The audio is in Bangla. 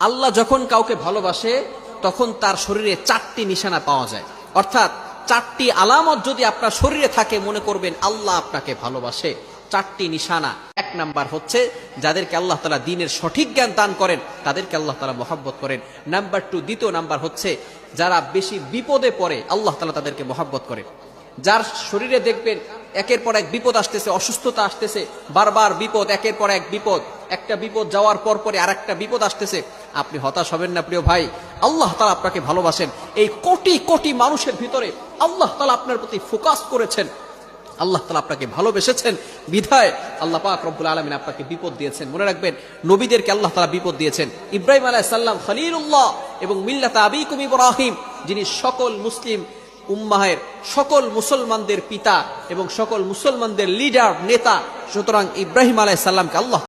আল্লাহ যখন কাউকে ভালোবাসে, তখন তার শরীরে চারটি নিশানা পাওয়া যায়। অর্থাৎ চারটি আলামত যদি আপনার শরীরে থাকে, মনে করবেন আল্লাহ আপনাকে ভালোবাসে। চারটি নিশানা। এক নাম্বার হচ্ছে, যাদেরকে আল্লাহ তালা দিনের সঠিক জ্ঞান দান করেন, তাদেরকে আল্লাহ তালা মহাব্বত করেন। নাম্বার টু, দ্বিতীয় নাম্বার হচ্ছে, যারা বেশি বিপদে পড়ে, আল্লাহ তালা তাদেরকে মহাব্বত করেন। যার শরীরে দেখবেন, একের পর এক বিপদ আসতেছে, অসুস্থতা আসতেছে, বারবার বিপদ, একের পর এক বিপদ। একটা বিপদ যাওয়ার পর পরে আর একটা বিপদ আসতেছে। আপনি হতাশ হবেন না, প্রিয় ভাই। আল্লাহ তালা আপনাকে ভালোবাসেন। এই কোটি কোটি মানুষের ভিতরে আল্লাহ তালা আপনার প্রতি ফোকাস করেছেন। আল্লাহ তালা আপনাকে ভালোবেসেছেন। বিধায় আল্লাহ পাক রব্বুল আলমিন আপনাকে বিপদ দিয়েছেন। মনে রাখবেন, নবীদেরকে আল্লাহ তালা বিপদ দিয়েছেন। ইব্রাহিম আলাইসাল্লাম খলিলুল্লাহ এবং মিল্লাত আবিকুম ইব্রাহিম, যিনি সকল মুসলিম উম্মাহের, সকল মুসলমানদের পিতা এবং সকল মুসলমানদের লিডার নেতা। সুতরাং ইব্রাহিম আলাইসাল্লামকে আল্লাহ